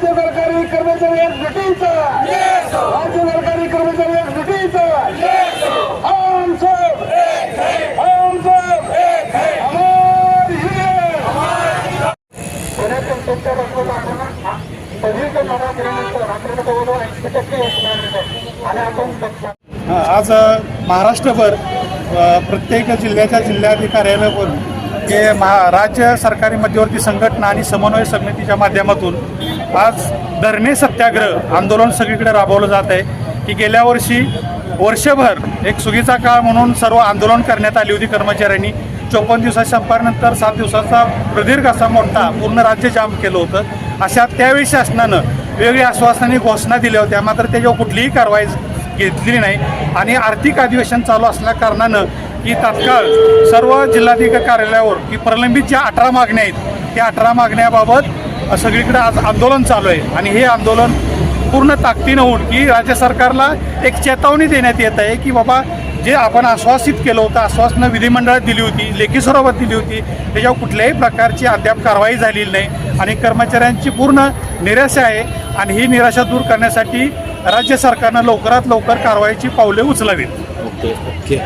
राज्य सरकारी कर्मचारी भेटायचा राज्य सरकारी कर्मचारी एक ब्रिटिशचा आज महाराष्ट्रभर प्रत्येक जिल्ह्याच्या जिल्हाधिकाऱ्यानं हे महा राज्य सरकारी मध्यवर्ती संघटना आणि समन्वय समितीच्या माध्यमातून आज धरणे सत्याग्रह आंदोलन सगळीकडे राबवलं जात आहे की गेल्या वर्षी वर्षभर एक सुगीचा काळ म्हणून सर्व आंदोलन करण्यात आली होती कर्मचाऱ्यांनी. चोपन्न दिवसाच्या संपानंतर सात दिवसाचा प्रदीर्घ असा मोठा पूर्ण राज्य जाम केलं होतं. अशा त्यावेळी शासनानं वेगळी आश्वासनाने घोषणा दिल्या होत्या. मात्र त्याच्यावर कुठलीही कारवाई घेतलेली नाही. आणि आर्थिक अधिवेशन चालू असल्या कारणानं की तात्काळ सर्व जिल्हाधिकारी कार्यालयावर की प्रलंबित ज्या अठरा मागण्या आहेत त्या अठरा मागण्याबाबत सगळीकडे आज आंदोलन चालू आहे. आणि हे आंदोलन पूर्ण ताकदीनं होऊन की राज्य सरकारला एक चेतावणी देण्यात येत आहे की बाबा जे आपण आश्वासित केलं होतं आश्वासनं विधिमंडळात दिली होती लेखी स्वरूपात दिली होती त्याच्यावर कुठल्याही प्रकारची अद्याप कारवाई झालेली नाही. आणि कर्मचाऱ्यांची पूर्ण निराशा आहे आणि ही निराशा दूर करण्यासाठी राज्य सरकारनं लवकरात लवकर कारवाईची पावले उचलावीत. Okay okay.